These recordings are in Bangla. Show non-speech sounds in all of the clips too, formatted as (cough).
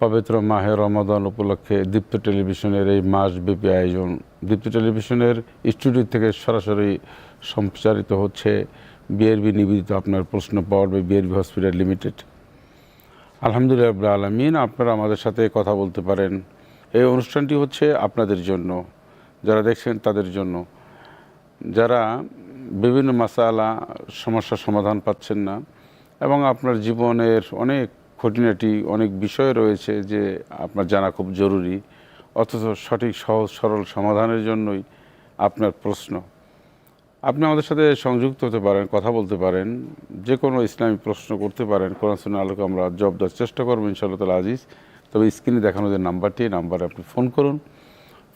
পবিত্র মাহে রমাদান উপলক্ষে দীপ্ত টেলিভিশনের এই মাসব্যাপী আয়োজন। দীপ্ত টেলিভিশনের স্টুডিও থেকে সরাসরি সম্প্রচারিত হচ্ছে বিআরবি নিবেদিত আপনার প্রশ্ন পাওয়ার বিআরবি হসপিটাল লিমিটেড। আলহামদুলিল্লাহ আলমিন, আপনারা আমাদের সাথে কথা বলতে পারেন। এই অনুষ্ঠানটি হচ্ছে আপনাদের জন্য, যারা দেখছেন তাদের জন্য। যারা বিভিন্ন মাসালা সমস্যার সমাধান পাচ্ছেন না এবং আপনার জীবনের অনেক খুঁটিনাটি অনেক বিষয় রয়েছে যে আপনার জানা খুব জরুরি। অথচ সঠিক, সহজ, সরল সমাধানের জন্যই আপনার প্রশ্ন। আপনি আমাদের সাথে সংযুক্ত হতে পারেন, কথা বলতে পারেন যে কোনো ইসলামী প্রশ্ন করতে পারেন। কোরআন, সুন্নাহ, আলোকে আমরা জব দেওয়ার চেষ্টা করব ইনশাআল্লাহ তালা আজিজ। তবে স্ক্রিনে দেখানো যে নাম্বারটি নাম্বারে আপনি ফোন করুন।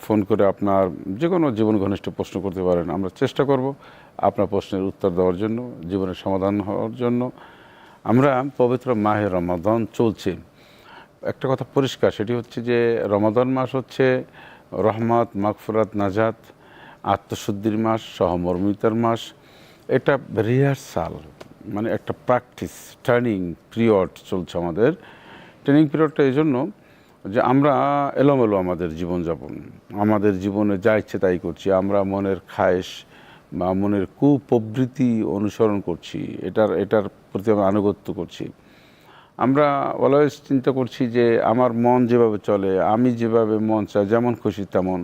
ফোন করে আপনার যে কোনো জীবন ঘনিষ্ঠ প্রশ্ন করতে পারেন, আমরা চেষ্টা করব আপনার প্রশ্নের উত্তর দেওয়ার জন্য, জীবনের সমাধান হওয়ার জন্য। আমরা পবিত্র মাহে রমাদন চলছে। একটা কথা পরিষ্কার, সেটি হচ্ছে যে রমাদন মাস হচ্ছে রহমত, মাগফরাত, নাজাত, আত্মশুদ্ধির মাস, সহমর্মিতার মাস। এটা রিহার্সাল মানে একটা প্র্যাকটিস, ট্রেনিং পিরিয়ড চলছে আমাদের। ট্রেনিং পিরিয়ডটা এই জন্য যে আমরা এলোমেলো আমাদের জীবনযাপন, আমাদের জীবনে যা ইচ্ছে তাই করছি, আমরা মনের খায়েশ মনের কুপ্রবৃত্তি অনুসরণ করছি, এটার এটার প্রতি আমরা আনুগত্য করছি। আমরা অলওয়েজ চিন্তা করছি যে আমার মন যেভাবে চলে, আমি যেভাবে মন চাই, যেমন খুশি তেমন।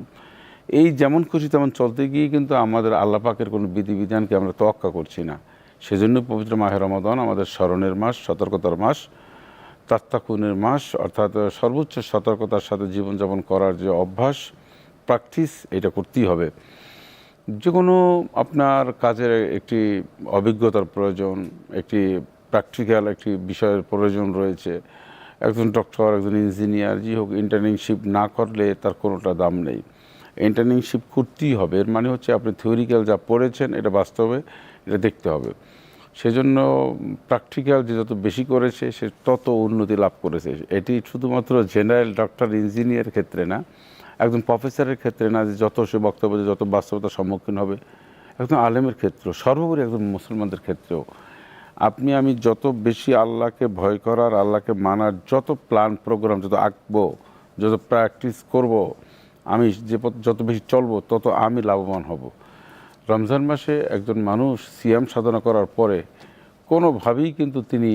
এই যেমন খুশি তেমন চলতে গিয়ে কিন্তু আমাদের আল্লাহ পাকের কোনো বিধিবিধানকে আমরা তোয়াক্কা করছি না। সেজন্য পবিত্র মাহের রমাদান, আমাদের স্মরণের মাস, সতর্কতার মাস, তাত্তাকুনের মাস, অর্থাৎ সর্বোচ্চ সতর্কতার সাথে জীবনযাপন করার যে অভ্যাস প্র্যাকটিস এটা করতেই হবে। যে কোনো আপনার কাজের একটি অভিজ্ঞতার প্রয়োজন, একটি প্র্যাকটিক্যাল একটি বিষয়ের প্রয়োজন রয়েছে। একজন ডক্টর একজন ইঞ্জিনিয়ার যে হোক ইন্টার্নিংশিপ না করলে তার কোনোটা দাম নেই। ইন্টার্নিংশিপ করতেই হবে, এর মানে হচ্ছে আপনি থিওরিক্যাল যা পড়েছেন এটা বাস্তবে এটা দেখতে হবে। সেজন্য প্র্যাকটিক্যাল যে যত বেশি করেছে সে তত উন্নতি লাভ করেছে। এটি শুধুমাত্র জেনারেল ডক্টর ইঞ্জিনিয়ার ক্ষেত্রে না একজন প্রফেসরের ক্ষেত্রে না যে যত সে বক্তব্য যত বাস্তবতার সম্মুখীন হবে, একজন আলেমের ক্ষেত্র সর্বোপরি একজন মুসলমানদের ক্ষেত্রেও, আপনি, আমি যত বেশি আল্লাহকে ভয় করার, আল্লাহকে মানার, যত প্ল্যান প্রোগ্রাম যত আঁকবো, যত প্র্যাকটিস করব, আমি যে যত বেশি চলবো, তত আমি লাভবান হব। রমজান মাসে একজন মানুষ সিয়াম সাধনা করার পরে কোনোভাবেই কিন্তু তিনি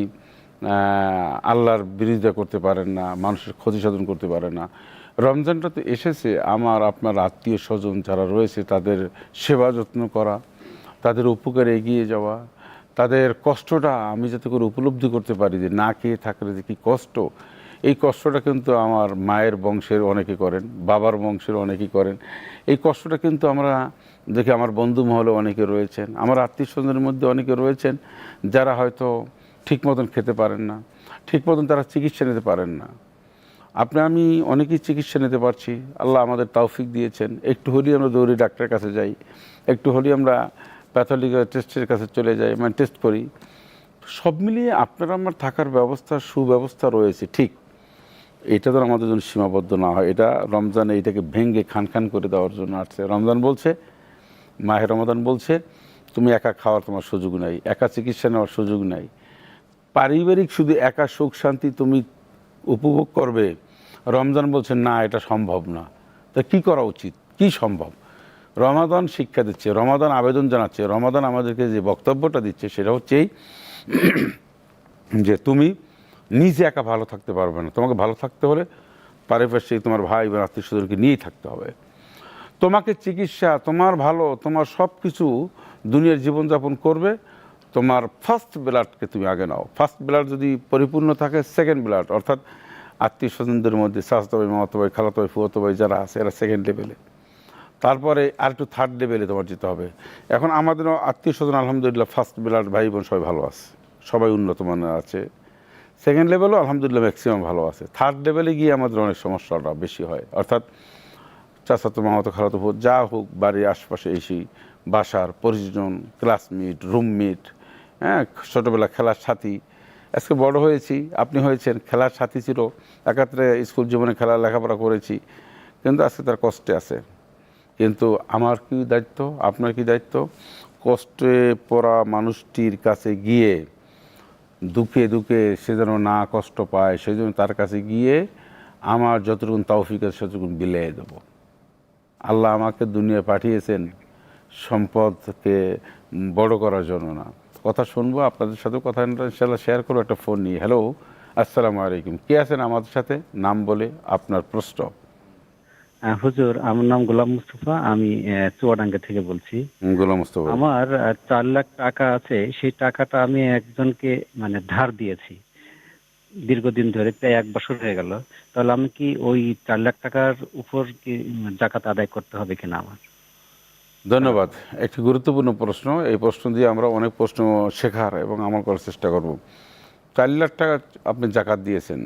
আল্লাহর বিরোধিতা করতে পারেন না, মানুষের ক্ষতি সাধন করতে পারেন না। রমজানটা তো এসেছে, আমার, আপনার আত্মীয় স্বজন যারা রয়েছে, তাদের সেবা যত্ন করা, তাদের উপকারে এগিয়ে যাওয়া, তাদের কষ্টটা আমি যাতে করে উপলব্ধি করতে পারি যে না খেয়ে থাকলে যে কী কষ্ট, এই কষ্টটা কিন্তু আমার মায়ের বংশের অনেকে করেন, বাবার বংশের অনেকেই করেন। এই কষ্টটা কিন্তু আমরা দেখি আমার বন্ধু মহলে অনেকে রয়েছেন, আমার আত্মীয় স্বজনের মধ্যে অনেকে রয়েছেন, যারা হয়তো ঠিক মতন খেতে পারেন না, ঠিক মতন তারা চিকিৎসা নিতে পারেন না। আপনি, আমি অনেকেই চিকিৎসা নিতে পারছি। আল্লাহ আমাদের তৌফিক দিয়েছেন। একটু হলেই আমরা দৌড়ি ডাক্তারের কাছে যাই। একটু হলেই আমরা প্যাথোলজিক্যাল টেস্টের কাছে চলে যাই মানে টেস্ট করি। সব মিলিয়ে আপনার, আমার থাকার ব্যবস্থা, সুব্যবস্থা রয়েছে, ঠিক। এটা তো আমাদের জন্য সীমাবদ্ধ না হয়। এটা রমজানে এটাকে ভেঙ্গে খান খান করে দেওয়ার জন্য আসছে। রমজান বলছে মাহের রমাদান বলছে, তুমি একা খাওয়ার তোমার সুযোগ নাই, একা চিকিৎসা নেওয়ার সুযোগ নাই। পারিবারিক শুধু একা সুখ শান্তি তুমি উপভোগ করবে রমজান বলছে না, এটা সম্ভব না। তা কি করা উচিত? কি সম্ভব? রমাদান শিক্ষা দিচ্ছে, রমাদান আবেদন জানাচ্ছে। রমাদান আমাদেরকে যে বক্তব্যটা দিচ্ছে, সেটা হচ্ছেই যে তুমি নিজে একা ভালো থাকতে পারবে না। তোমাকে ভালো থাকতে হলে পারিপার্শ্বিক তোমার ভাই বা আত্মীয় স্বজনকে নিয়েই থাকতে হবে। তোমাকে চিকিৎসা, তোমার ভালো, তোমার সব কিছু দুনিয়ার জীবনযাপন করবে। তোমার ফার্স্ট ব্লাডকে তুমি আগে নাও। ফার্স্ট ব্লাড যদি পরিপূর্ণ থাকে সেকেন্ড ব্লাড অর্থাৎ আত্মীয় স্বজনদের মধ্যে স্বাস্থ্য ভাই মামাতো ভাই খালাতো ভাই ফুয়াতো ভাই যারা আছে, এরা সেকেন্ড লেভেলে তারপরে আর একটু থার্ড লেভেলে তোমার যেতে হবে। এখন আমাদেরও আত্মীয় স্বজন, আলহামদুলিল্লাহ ফার্স্ট ব্লাড ভাই বোন সবাই ভালো আছে। সবাই উন্নত মানের আছে। সেকেন্ড লেভেলও আলহামদুলিল্লাহ ম্যাক্সিমাম ভালো আছে। থার্ড লেভেলে গিয়ে আমাদের অনেক সমস্যাটা বেশি হয়। অর্থাৎ চাচাতো, মামাতো, খালাতো হোক যা হোক, বাড়ির আশপাশে এসি বাসার পরিজন ক্লাসমেট রুমমেট হ্যাঁ ছোটোবেলা খেলার সাথী আজকে বড় হয়েছি, আপনি হয়েছেন, খেলার সাথী ছিল একাত্রে স্কুল জীবনে খেলা লেখাপড়া করেছি, কিন্তু আজকে তার কষ্টে আছে। কিন্তু আমার কি দায়িত্ব, আপনার কি দায়িত্ব? কষ্টে পড়া মানুষটির কাছে গিয়ে দুঃখে দুঃখে সে যেন না কষ্ট পায়, সেই জন্য তার কাছে গিয়ে আমার যতটুকুন তৌফিক আছে ততটুকুন বিলিয়ে দেবো। আল্লাহ আমাকে দুনিয়ায় পাঠিয়েছেন সম্পদকে বড় করার জন্য না। কথা শুনব আপনাদের সাথে কথা ইনশাল্লাহ শেয়ার করব একটা ফোন নিয়ে। হ্যালো আসসালামু আলাইকুম। কে আছেন আমাদের সাথে? নাম বলে আপনার প্রশ্ন। হুজুর আমার নাম গোলাম মুস্তফা আমি চুয়াডাঙ্গা থেকে বলছি। গোলাম মুস্তফা। আমার চার লাখ টাকা আছে সেই টাকাটা আমি একজনকে মানে ধার দিয়েছি। দীর্ঘদিন ধরে প্রায় এক বছর হয়ে গেল। তাহলে আমি কি ওই চার লাখ টাকার উপর কি জাকাত আদায় করতে হবে কিনা আমার? ধন্যবাদ। একটি গুরুত্বপূর্ণ প্রশ্ন, এই প্রশ্ন দিয়ে আমরা অনেক প্রশ্ন শেখার এবং আমল করার চেষ্টা করব। চার লাখ টাকা আপনি জাকাত দিয়েছেন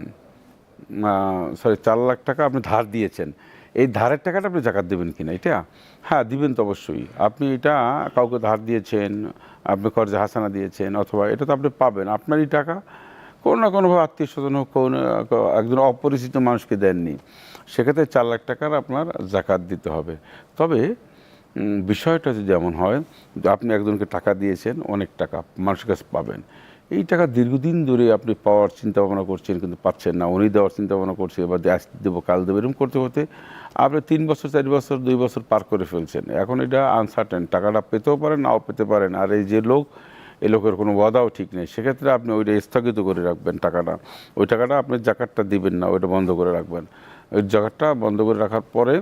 সরি চার লাখ টাকা আপনি ধার দিয়েছেন। এই ধারের টাকাটা আপনি জাকাত দেবেন কিনা, এটা? হ্যাঁ দিবেন তো অবশ্যই। আপনি এটা কাউকে ধার দিয়েছেন, আপনি কর্জে হাসানা দিয়েছেন, অথবা এটা তো আপনি পাবেন, আপনারই টাকা। কোনো না কোনোভাবে আত্মীয় স্বজন হোক, কোনো একজন অপরিচিত মানুষকে দেননি। সেক্ষেত্রে চার লাখ টাকার আপনার জাকাত দিতে হবে। তবে বিষয়টা যদি এমন হয় যে আপনি একজনকে টাকা দিয়েছেন, অনেক টাকা মানুষের কাছে পাবেন। এই টাকা দীর্ঘদিন ধরে আপনি পাওয়ার চিন্তা ভাবনা করছেন, কিন্তু পাচ্ছেন না। উনি দেওয়ার চিন্তা ভাবনা করছে, এবার আজ দেবো, কাল দেবো, এরকম করতে করতে আপনি তিন বছর, চার বছর, দুই বছর পার করে ফেলছেন। এখন এটা আনসার্টেন টাকাটা পেতেও পারেন, নাও পেতে পারেন। আর এই যে লোক, এ লোকের কোনো ওয়াদাও ঠিক নেই। সেক্ষেত্রে আপনি ওইটা স্থগিত করে রাখবেন টাকাটা। ওই টাকাটা আপনি জাকাতটা দিবেন না, ওইটা বন্ধ করে রাখবেন। ওই জাকাতটা বন্ধ করে রাখার পরে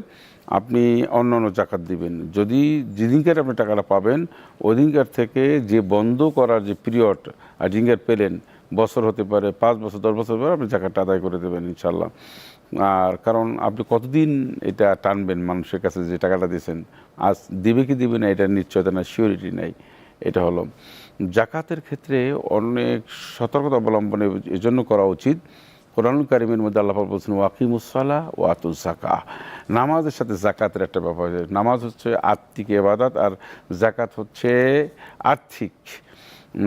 আপনি অন্য অন্য জাকাত দিবেন। যদি যেদিনকার আপনি টাকাটা পাবেন, ওদিনকার থেকে যে বন্ধ করার যে পিরিয়ড আর যেদিনকার পেলেন, বছর হতে পারে, পাঁচ বছর, দশ বছর পরে আপনি জাকাতটা আদায় করে দেবেন ইনশাল্লাহ আর কারণ আপনি কতদিন এটা টানবেন মানুষের কাছে যে টাকাটা দিয়েছেন? আজ দিবে কি দিবে না, এটা নিশ্চয়তা না সিওরিটি নাই, এটা হলো। জাকাতের ক্ষেত্রে অনেক সতর্কতা অবলম্বনের এজন্য করা উচিত। কোরআন কারিমের মধ্যে আল্লাহ বলছেন ওয়াকিমুসালা ও আতুল জাকা নামাজের সাথে জাকাতের একটা ব্যাপার নামাজ হচ্ছে আত্মিক এবাদাত আর জাকাত হচ্ছে আর্থিক।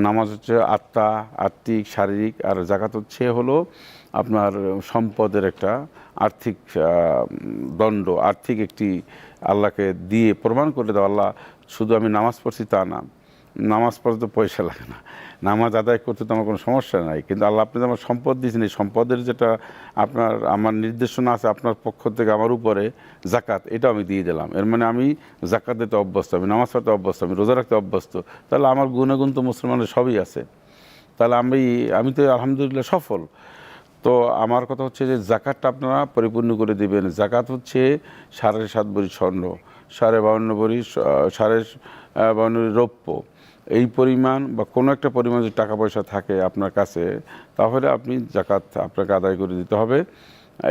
নামাজ হচ্ছে আত্মা, আত্মিক, শারীরিক আর জাকাত হচ্ছে হলো আপনার সম্পদের একটা আর্থিক দণ্ড, আর্থিক একটি আল্লাহকে দিয়ে প্রমাণ করে দেওয়া। আল্লাহ, শুধু আমি নামাজ পড়ছি তা না। নামাজ পড়তে পয়সা লাগে না। নামাজ আদায় করতে তো আমার কোনো সমস্যা নাই। কিন্তু আল্লাহ আপনি আমার সম্পদ দিয়েছেন, এই সম্পদের যেটা আপনার, আমার নির্দেশনা আছে আপনার পক্ষ থেকে আমার উপরে জাকাত এটা আমি দিয়ে দিলাম। এর মানে আমি জাকাত দিতে অভ্যস্ত, আমি নামাজ পড়তে অভ্যস্ত, আমি রোজা রাখতে অভ্যস্ত। তাহলে আমার গুণাগুণ তো মুসলমানের সবই আছে। তাহলে আমি আমি তো আলহামদুলিল্লাহ সফল। তো আমার কথা হচ্ছে যে জাকাতটা আপনারা পরিপূর্ণ করে দেবেন। জাকাত হচ্ছে সাড়ে সাত ভরি স্বর্ণ, সাড়ে বাউন্ন স- সাড়ে বাউন্ন রৌপ্য। এই পরিমাণ বা কোনো একটা পরিমাণ যদি টাকা পয়সা থাকে আপনার কাছে, তাহলে আপনি জাকাত আপনাকে আদায় করে দিতে হবে।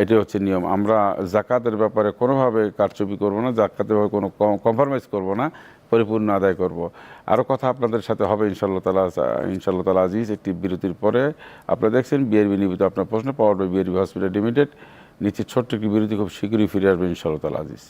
এটাই হচ্ছে নিয়ম। আমরা জাকাতের ব্যাপারে কোনোভাবে কারচুপি করব না, জাকাতের ব্যাপারে কোনো কম্প্রোমাইজ করব না, পরিপূর্ণ আদায় করব। আরও কথা আপনাদের সাথে হবে ইনশাল্লাহ তালা ইনশাল্লাহ তালা আজিজ, একটি বিরতির পরে। আপনারা দেখছেন বিআরবি নিয়মিত আপনার প্রশ্ন পাওয়ার বিআরবি হসপিটাল লিমিটেড নিচে ছোট্ট একটি বিরতি, খুব শীঘ্রই ফিরে আসবে ইনশাল্লাহ তালা আজিজ।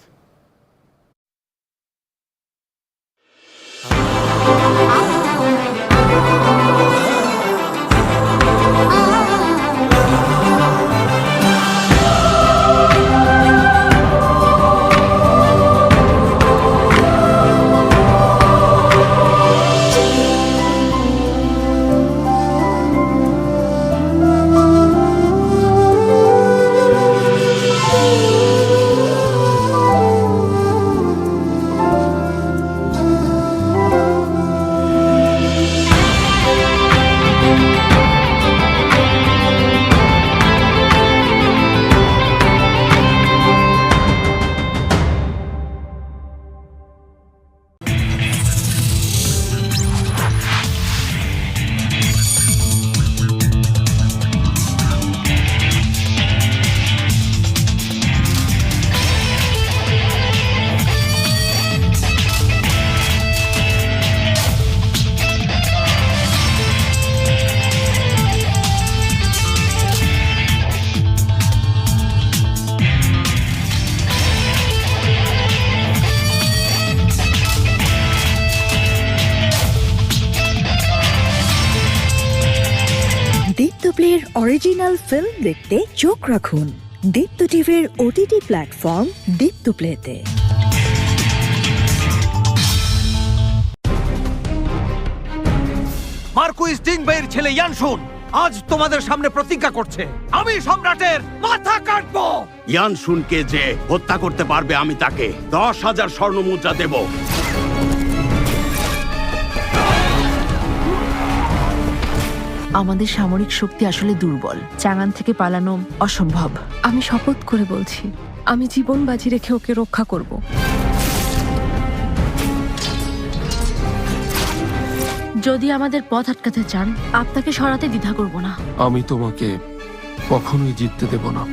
ফিল্ম দেখতে চোখ রাখুন। দীপ্ত টিভির ওটিটি প্ল্যাটফর্ম দীপ্ত প্লেতে। মার্কুইস ডিংবের ছেলে ইয়ানশুন আজ তোমাদের সামনে প্রতিজ্ঞা করছে। আমি সম্রাটের মাথা কাটবো। ইয়ান শুনকে যে হত্যা করতে পারবে আমি তাকে দশ হাজার স্বর্ণ মুদ্রা দেব। আমাদের সামরিক শক্তি আসলে দুর্বল। চাঙান থেকে পালানো অসম্ভব। আমি শপথ করে বলছি আমি জীবন বাজি রেখে ওকে রক্ষা করব। যদি আমাদের পথ আটকাতে চান আপনাকে সরাতে দ্বিধা করব না। আমি তোমাকে কখনোই জিততে দেব না।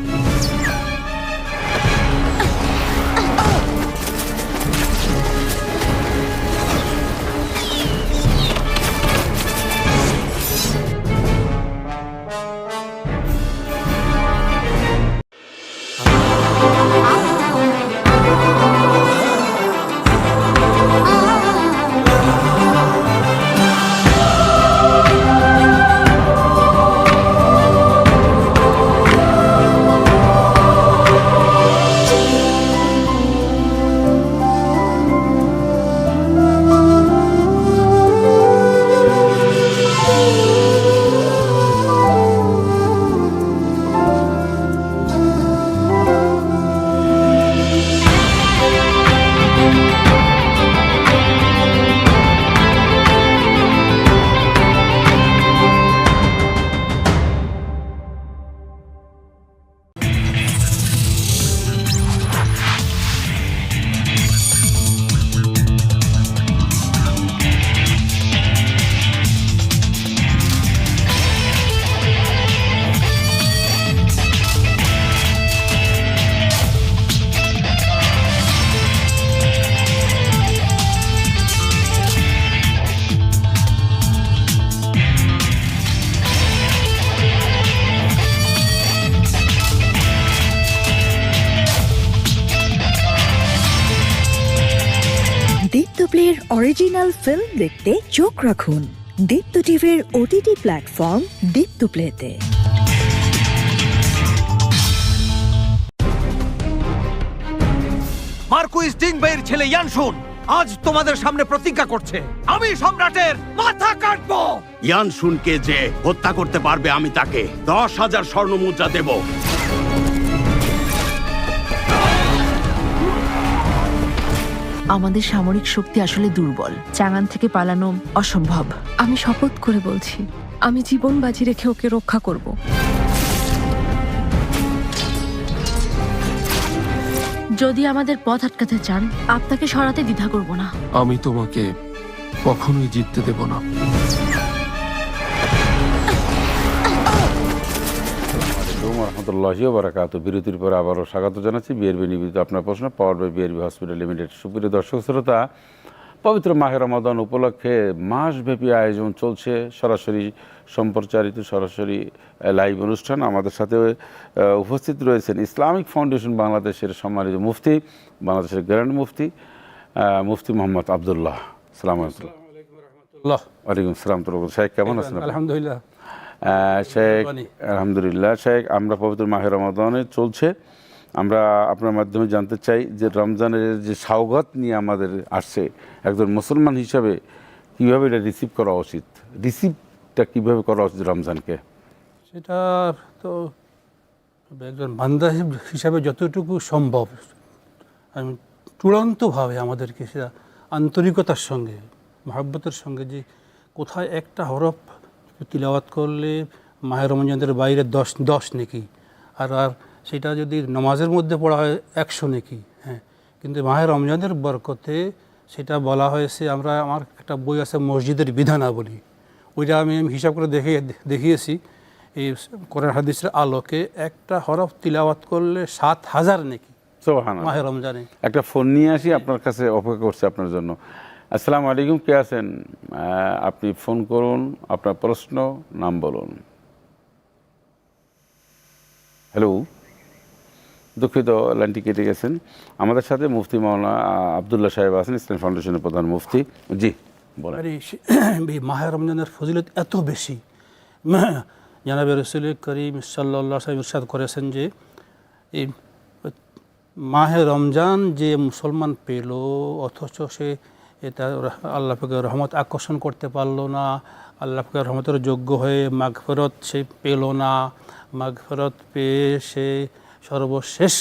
অরিজিনাল ফিল্ম দেখতে চোখ রাখুন। দীপ্ত টিভির ওটিটি প্ল্যাটফর্ম দীপ্ত প্লেতে মার্কুইস ডিংবের ছেলে ইয়ানশুন আজ তোমাদের সামনে প্রতিজ্ঞা করছে। আমি সম্রাটের মাথা কাটবো। ইয়ান শুনকে যে হত্যা করতে পারবে আমি তাকে দশ হাজার স্বর্ণ মুদ্রা দেব। আমাদের সামরিক শক্তি আসলে দুর্বল। চাঙান থেকে পালানো অসম্ভব। আমি শপথ করে বলছি, আমি জীবন বাজি রেখে ওকে রক্ষা করব। যদি আমাদের পথ আটকাতে চান, আপনাকে সরাতে দ্বিধা করব না। আমি তোমাকে কখনোই জিততে দেব না। রহমতুল্লাহি বারাকাত বিরতির পরে আবারও স্বাগত জানাচ্ছি বিআরবি নিবেদিত আপনার প্রশ্ন power by BRB hospital limited. সুপ্রিয় দর্শক শ্রোতা পবিত্র মাহের রমাদান উপলক্ষে মাসব্যাপী আয়োজন চলছে। সরাসরি সম্প্রচারিত সরাসরি লাইভ অনুষ্ঠান আমাদের সাথে উপস্থিত রয়েছেন ইসলামিক ফাউন্ডেশন বাংলাদেশের সম্মানিত মুফতি বাংলাদেশের গ্র্যান্ড মুফতি মুফতি মোহাম্মদ আবদুল্লাহ। সালাম আলাইকুম। সালাম কেমন আছেন? আলহামদুলিল্লাহ। শেখ। আলহামদুলিল্লাহ শেখ আমরা পবিত্র মাহের রমাদানে চলছে। আমরা আপনার মাধ্যমে জানতে চাই যে রমজানের যে সাওগাত নিয়ে আমাদের আসছে একজন মুসলমান হিসাবে কীভাবে এটা রিসিভ করা উচিত? রিসিভটা কীভাবে করা উচিত রমজানকে? সেটা তো একজন বান্দা হিসাবে যতটুকু সম্ভব আমি চূড়ান্তভাবে আমাদেরকে সেটা আন্তরিকতার সঙ্গে মহাব্বতের সঙ্গে যে কোথায় একটা হরফ তিলাওয়াত করলে মাহের রমজানের বাইরে দশ দশ নেকি। আর আর সেটা যদি নমাজের মধ্যে পড়া হয় একশো নেকি হ্যাঁ। কিন্তু মাহের রমজানের বরকতে সেটা বলা হয়েছে আমরা আমার একটা বই আছে মসজিদের বিধানাবলী। ওইটা আমি হিসাব করে দেখে দেখিয়েছি। এই কোরআন হাদিসের আলোকে একটা হরফ তিলাওয়াত করলে সাত হাজার নাকি সোহান মাহে রমজানে। একটা ফোন নিয়ে আসি আপনার কাছে অপেক্ষা করছে আপনার জন্য। আসসালামু আলাইকুম, কে আছেন? আপনি ফোন করুন, আপনার প্রশ্ন, নাম বলুন। হ্যালো দুঃখিত, লাইনটি কেটে গেছেন। আমাদের সাথে মুফতি মাওলানা আবদুল্লাহ সাহেব আছেন, ইসলাম ফাউন্ডেশনের প্রধান মুফতি। জি, বলেন। আরে, সে- (coughs) এই মাহে রমজানের ফজিলত এত বেশি। (coughs) জানাবে রসুল করিম সাল্লা সাহেব ইরশাদ করেছেন যে, এই মাহে রমজান যে মুসলমান পেল, অথচ সে এটা আল্লাহ পাকের রহমত আকর্ষণ করতে পারল না। আল্লাহ পাকের রহমতের যোগ্য হয়ে মাগফরত সে পেল না। মাগফরত পেয়ে সে সর্বশেষ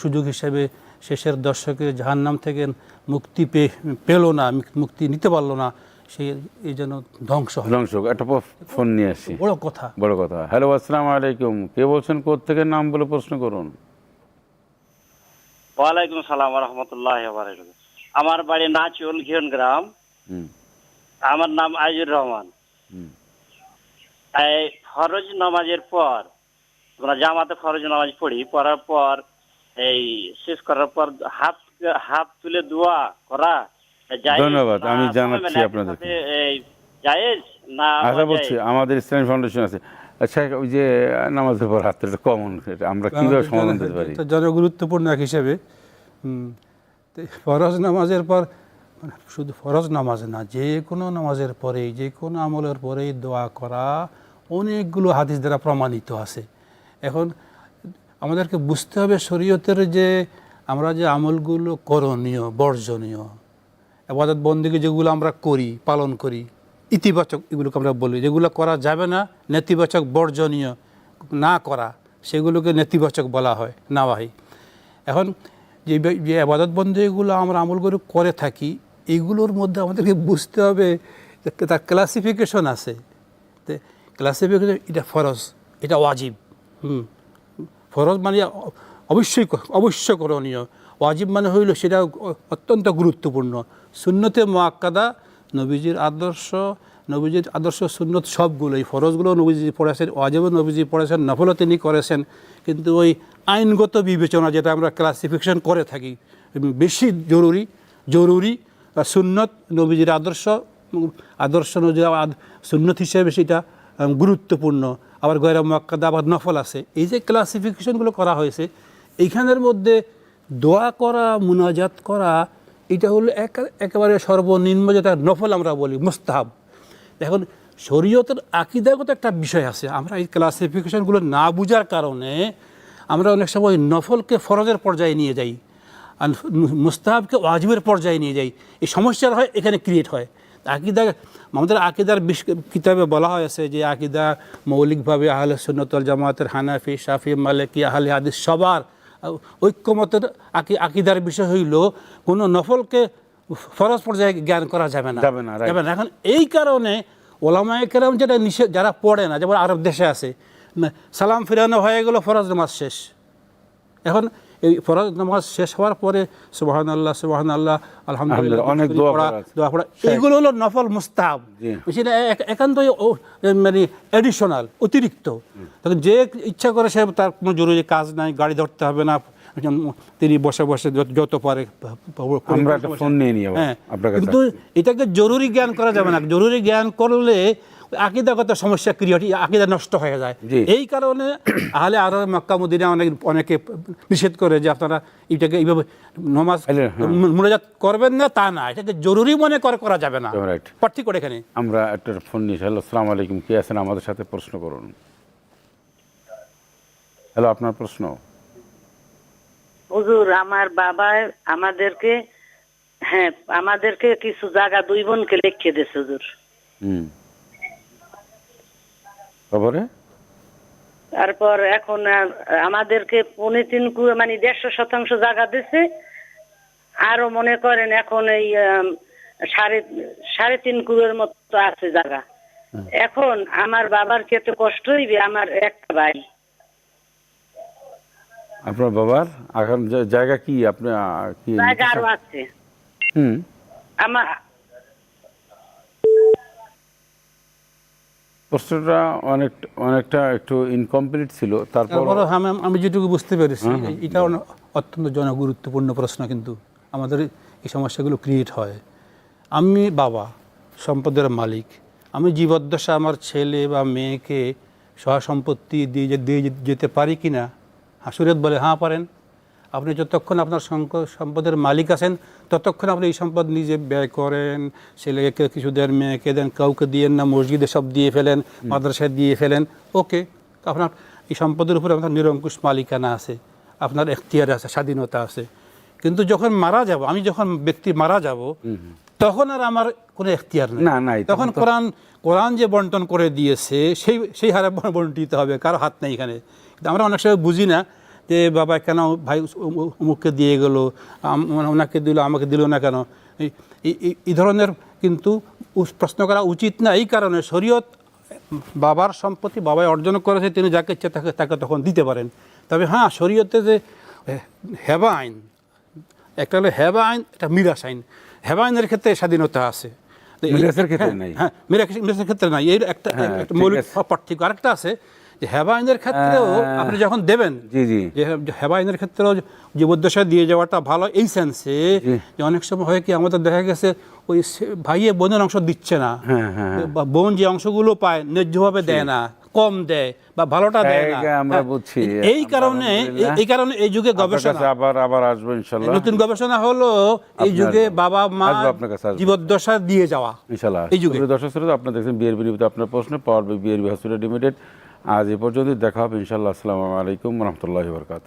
সুযোগ হিসেবে শেষের দশকে জাহান্নাম থেকে মুক্তি পেয়ে পেল না মুক্তি নিতে পারল না। সেই এই যেন ধ্বংস ধ্বংস একটা ফোন নিয়ে আসি। বড় কথা। বড় কথা। হ্যালো আসসালামু আলাইকুম। কে বলছেন? থেকে নাম বলে প্রশ্ন করুন। ওয়ালাইকুম সালাম রহমতুল্লাহ আমার বাড়ি নাচুল ঘিয়ন গ্রাম। আমার নাম আইজুর রহমান। হুম। এই ফরজ নামাজের পর আমরা জামাতে ফরজ নামাজ পড়ি পড়ার পর এই শেষ করার পর হাত হাত তুলে দোয়া করা ধন্যবাদ, আমি জানাচ্ছি এই জায়েজ না আশা? বলছি আমাদের ইসলামী ফাউন্ডেশন আছে। আচ্ছা ওই যে নামাজের পর হাত কমন আমরা কীভাবে সমাধান দিতে পারি? এটা জনগুরুত্বপূর্ণ এক হিসেবে। হুম, ফরজ নামাজের পর মানে শুধু ফরজ নামাজ না, যে কোনো নামাজের পরেই, যে কোনো আমলের পরেই দোয়া করা অনেকগুলো হাদিস দ্বারা প্রমাণিত আছে। এখন আমাদেরকে বুঝতে হবে শরীয়তের যে আমরা যে আমলগুলো করণীয়, বর্জনীয় আবাদত বন্দিকে যেগুলো আমরা করি, পালন করি, ইতিবাচক এগুলোকে আমরা বলি, যেগুলো করা যাবে না, নেতিবাচক, বর্জনীয় না করা, সেগুলোকে নেতিবাচক বলা হয় নাওয়াহি এখন যে যে আবাদত বন্দিগুলো আমরা আমলগুলো করে করে থাকি, এগুলোর মধ্যে আমাদেরকে বুঝতে হবে যে তার ক্লাসিফিকেশন আছে। ক্লাসিফিকেশন এটা ফরজ, এটা ওয়াজিব। হুম, ফরজ মানে অবশ্যই অবশ্য করণীয়। ওয়াজিব মানে হইল সেটা অত্যন্ত গুরুত্বপূর্ণ। শূন্যতে মোয়াক্কাদা নবীজির আদর্শ নবীজির আদর্শ সুন্নত সবগুলো, এই ফরজগুলো নবীজি পড়েছেন, ওয়াজিবও নবীজি পড়েছেন, নফলও তিনি করেছেন। কিন্তু ওই আইনগত বিবেচনা যেটা আমরা ক্লাসিফিকেশন করে থাকি, বেশি জরুরি জরুরি সুন্নত নবীজির আদর্শ আদর্শ নবীজির আদ- সুন্নত হিসেবে সেটা গুরুত্বপূর্ণ। আবার গয়রা মক্কাদা আবার নফল আছে। এই যে ক্লাসিফিকেশনগুলো করা হয়েছে, এইখানের মধ্যে দোয়া করা, মুনাজাত করা, এটা হলো এক- একেবারে সর্বনিম্ন যেটা নফল আমরা বলি, মুস্তাহাব। এখন শরীয়তের আকিদাগত একটা বিষয় আছে। আমরা এই ক্লাসিফিকেশনগুলো না বুঝার কারণে আমরা অনেক সময় নফলকে ফরজের পর্যায়ে নিয়ে যাই আর মুস্তাহাবকে ওয়াজিবের পর্যায়ে নিয়ে যাই। এই সমস্যার হয়, এখানে ক্রিয়েট হয়। আকিদা, আমাদের আকিদার বিশ কিতাবে বলা হয়েছে যে আকিদা মৌলিকভাবে আহলে সুন্নতল জামাতের হানাফি, শাফি, মালিকি, আহলে হাদিস সবার ঐক্যমতের আকি, আকিদার বিষয় হইল কোনো নফলকে ফরজ পর্যায়ে জ্ঞান করা যাবে না। যাবে না, যাবে না। এখন এই কারণে ওলামায় কেরাম যেটা নিষেধ যারা পড়ে না যেমন আরব দেশে আছে সালাম ফিরানো হয়ে গেল ফরজ নামাজ শেষ। এখন এই ফরজ নামাজ শেষ হওয়ার পরে সুবাহান আল্লাহ সুবাহান আল্লাহ আলহামদুলিল্লাহ অনেক দোয়া পড়া, দোয়া পড়া এইগুলো হলো নফল মুস্তাহাব। সেটা এক- একান্তই মানে এডিশনাল অতিরিক্ত। তখন যে ইচ্ছা করে সে তার কোনো জরুরি কাজ নাই গাড়ি ধরতে হবে না তিনি বসে বসে যত- পারে আমরা একটা ফোন নিয়ে হ্যাঁ। কিন্তু এটাকে জরুরি জ্ঞান করা যাবে না। জরুরি জ্ঞান করলে আকিদাগত সমস্যা ক্রিয়েট আকিদা নষ্ট হয়ে যায়। এই কারণে আহলে আরও মক্কা মদিনা অনেক অনেকে নিষেধ করে যে আপনারা এটাকে এইভাবে নমাজ হ্যাঁ। মোনাজাত করবেন না তা না। এটাকে জরুরি মনে করে করা যাবে না. পার্থক্য এখানে। আমরা একটা ফোন নিয়ে হ্যালো আসসালামু আলাইকুম। কে আছেন? আমাদের সাথে প্রশ্ন করুন। হ্যালো আপনার প্রশ্ন? হুজুর আমার বাবা আমাদেরকে হ্যাঁ আমাদেরকে কিছু জায়গা দুই বোনকে লিখে দিয়েছে হুজুর। হুম। তারপরে? তারপর এখন আমাদেরকে পৌনে তিন কু- মানে দেড়শো শতাংশ জায়গা দিছে আরও মনে করেন এখন এই সাড়ে সাড়ে তিন কুড়ের মতো আছে জায়গা। এখন আমার বাবার খেতে কষ্ট হইবে আমার একটা ভাই। আপনার বাবার? এখন জায়গা কি? আপনি কি? জায়গা আরও আছে। হুম। আমার প্রশ্নটা অনেক অনেকটা একটু ইনকমপ্লিট ছিল। তারপর তারপরে আমি আমি যেটুকু বুঝতে পেরেছি এটা অত্যন্ত জনগুরুত্বপূর্ণ প্রশ্ন কিন্তু আমাদের এই সমস্যাগুলো ক্রিয়েট হয়। আমি বাবা সম্পদের মালিক। আমি জীবদ্দশা আমার ছেলে বা মেয়েকে সহসম্পত্তি দিয়ে যে- দিয়ে যেতে পারি কি না হাসুরেত বলে হ্যাঁ পারেন। আপনি যতক্ষণ আপনার সম্পদের মালিক আছেন ততক্ষণ আপনি এই সম্পদ নিজে ব্যয় করেন। ছেলেকে কিছু দেন মেয়েকে দেন কাউকে দিয়েন না মসজিদে সব দিয়ে ফেলেন মাদ্রাসায় দিয়ে ফেলেন। ওকে আপনার এই সম্পদের উপরে আপনার নিরঙ্কুশ মালিকানা আছে আপনার এখতিয়ার আছে স্বাধীনতা আছে। কিন্তু যখন মারা যাব আমি যখন ব্যক্তি মারা যাব তখন আর আমার কোনো এখতিয়ার নেই। না, নাই, তখন কোরআন কোরআন যে বন্টন করে দিয়েছে সেই সেই হারে বন্টিত হবে কারও হাত নেই এখানে। আমরা অনেক সময় বুঝি না যে বাবা কেন ভাই অমু- অমুককে দিয়ে গেল মানে ওনাকে দিল আমাকে দিল না কেন? এই- ধরনের কিন্তু প্রশ্ন করা উচিত না। এই কারণে শরীয়ত বাবার সম্পত্তি বাবাই অর্জন করেছে তিনি যাকে ইচ্ছে তাকে তাকে তখন দিতে পারেন। তবে হ্যাঁ শরীয়তে যে হেবা আইন একটা হলো হেবা আইন একটা মিরাস আইন। হেবা আইনের ক্ষেত্রে স্বাধীনতা আছে। মিরাসের ক্ষেত্রে হ্যাঁ, নাই। হ্যাঁ মিরাসের ক্ষেত্রে নাই। এই একটা হ্যাঁ, মৌলিক পার্থক্য আরেকটা আছে যে হেবা আইনের ক্ষেত্রেও আপনি যখন দেবেন জি জি। যে হেবা আইনের ক্ষেত্রেও জীবদ্দশা দিয়ে যাওয়াটা ভালো এই সেন্সে যে অনেক সময় হয় কি আমাদের দেখা গেছে ওই ভাইয়ে বোনের অংশ দিচ্ছে না। হ্যাঁ হ্যাঁ হ্যাঁ। বা বোন যে অংশগুলো পায় ন্যায্যভাবে দেয় না কম দেয় বা ভালোটা দেয় না। আমরা হ্যাঁ, বুঝছি। এই কারণে এই- কারণে এই যুগে গবেষণা আবার আবার আসব ইনশাল্লাহ। নতুন গবেষণা হলো এই যুগে বাবা মা আপনার। জীবদ্দশা দিয়ে যাওয়া ইনশাল্লাহ। এই যুগে। দর্শক শ্রোতা আপনার দেখছেন বিয়ের বিনিমিত আপনার প্রশ্ন পাওয়ার বিএরবি হসপিটাল লিমিটেড আজ এ পর্যন্ত দেখা হবে ইনশাল্লাহ আসসালামু আলাইকুম রহমতুল্লাহ বরকাত